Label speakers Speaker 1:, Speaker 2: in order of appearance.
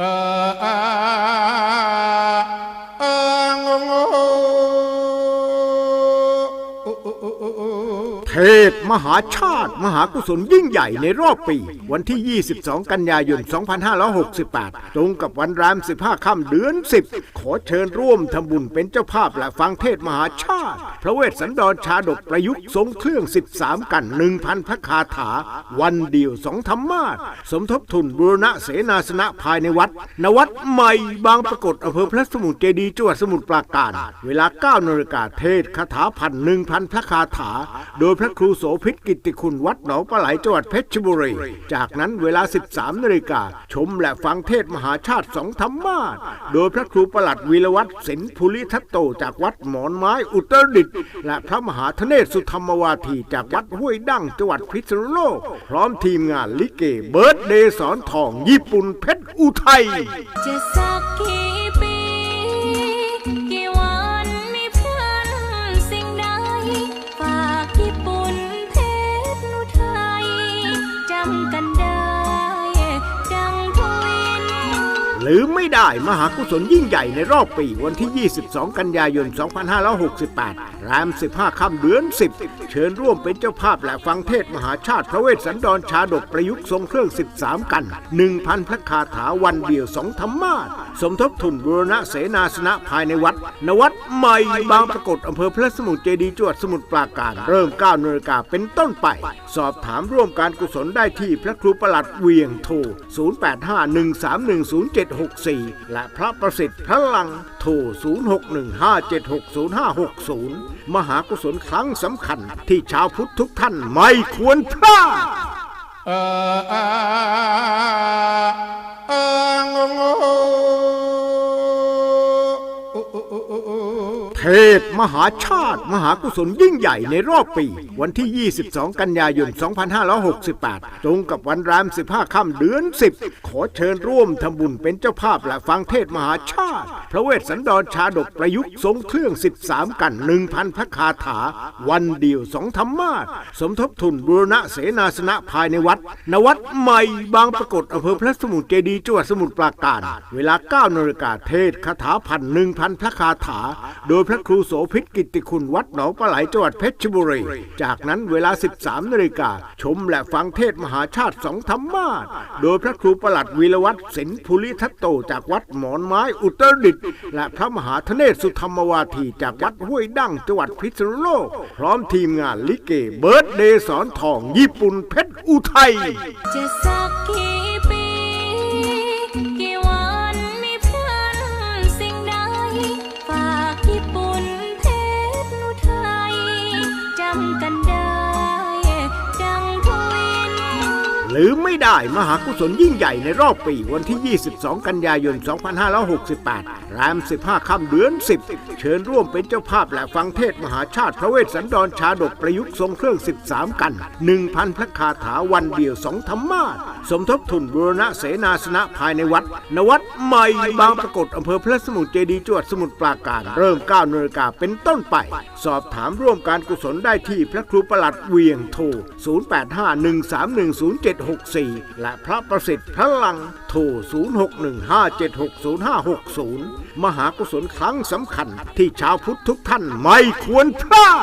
Speaker 1: Uh, uh, uh, uh, uh, uh, uh, uh, uh. เทศมหาชาติ มหากุศลยิ่งใหญ่ในรอบปี วันที่ 22 กันยายน 2568 ตรงกับวันราม 15 ค่ำเดือน 10 ขอเชิญร่วมทำบุญเป็นเจ้าภาพและฟังเทศมหาชาติ พระเวสสันดรชาดกประยุกต์ทรงเครื่อง 13 กัน 1,000 พระคาถา วันเดียวสองธรรมาสสมทบทุนบูรณะเสนาสนะภายในวัด นวัดใหม่บางปรากฏอำเภอพระสมุทรเจดีย์จังหวัดสมุทรปราการ เวลา 9นาฬิกาเทศคาถาพันหนึ่งพันพระคาถาโดยยพระครูโสภิตกิติคุณวัดหนองปลาไหลจังหวัดเพชรบุรี จากนั้นเวลา 13นาฬิกาชมและฟังเทศมหาชาติสองธรรมาสโดยพระครูประหลัดวีรวัตรสินภูริทัตโตจากวัดหมอนไม้อุตรดิตถ์และพระมหาธเนศสุธรรมวาทีจากวัดห้วยดั้งจังหวัดพิษณุโลก พร้อมทีมงานลิเกเบิร์ดเดย์สอนทองญี่ปุ่นเพชรอุทัย
Speaker 2: จะสักกี่
Speaker 1: หรือไม่ได้มหากุศลยิ่งใหญ่ในรอบปีวันที่ 22 กันยายน 2568ราม15 ค่ำเดือน 10 เชิญร่วมเป็นเจ้าภาพและฟังเทศมหาชาติพระเวสสันดรชาดกประยุกต์ทรงเครื่อง 13 กัน 1,000 พระคาถาวันเดียวสองธรรมาสสมทบทุนบูรณะเสนาสนะภายในวัด นวัดใหม่บางปรากฏอำเภอพระสมุทรเจดีย์จังหวัดสมุทรปราการ เริ่ม9นาฬิกาเป็นต้นไป สอบถามร่วมการกุศลได้ที่พระครูประหลัดเวียงโทร 0851310764 และพระประสิทธิ์พระลังโทร 0615760560 มหากุศลครั้งสำคัญที่ชาวพุทธทุกท่านไม่ควรพลาด เทศ มหาชาติ มหากุศลยิ่งใหญ่ในรอบปี วันที่ 22 กันยายน 2568 ตรงกับวันราม 15 ค่ำเดือน 10 ขอเชิญร่วมทำบุญเป็นเจ้าภาพและฟังเทศมหาชาติ พระเวสสันดรชาดกประยุกต์ทรงเครื่อง 13 กัน 1,000 พระคาถา วันเดียวสองธรรมาสสมทบทุนบูรณะเสนาสนะภายในวัด นวัดใหม่บางปรากฏอำเภอพระสมุทรเจดีย์จังหวัดสมุทรปราการ เวลา 9นาฬิกาเทศคาถาพันหนึ่งพันพระคาถา โดยพระครูโสภิตกิติคุณวัดหนองปลาไหลจังหวัดเพชรบุรี จากนั้นเวลา 13นาฬิกาชมและฟังเทศมหาชาติสองธรรมาสโดยพระครูประหลัดวีรวัตรสินภูริทัตโตจากวัดหมอนไม้อุตรดิตและพระมหาธเนศสุธรรมวาทีจากวัดห้วยดั้งจังหวัดพิษณุโลก พร้อมทีมงานลิเกเบิร์ดเดย์สอนทองญี่ปุ่นเพชรอุทัย
Speaker 2: จะสัก
Speaker 1: หรือไม่ได้มหากุศลยิ่งใหญ่ในรอบปีวันที่ 22 กันยายน 2568ราม15 ค่ำเดือน 10 เชิญร่วมเป็นเจ้าภาพและฟังเทศมหาชาติพระเวสสันดรชาดกประยุกต์ทรงเครื่อง 13 กัน 1,000 พระคาถาวันเดียวสองธรรมาส สมทบทุนบูรณะเสนาสนะภายในวัด นวัดใหม่บางปรากฏอำเภอพระสมุทรเจดีย์จังหวัดสมุทรปราการ เริ่ม9นาฬิกาเป็นต้นไป สอบถามร่วมการกุศลได้ที่พระครูประหลัดเวียงโทร 0851310764 และพระประสิทธิ์พระลังโทร 0615760560 มหากุศลครั้งสำคัญที่ชาวพุทธทุกท่านไม่ควรพลาด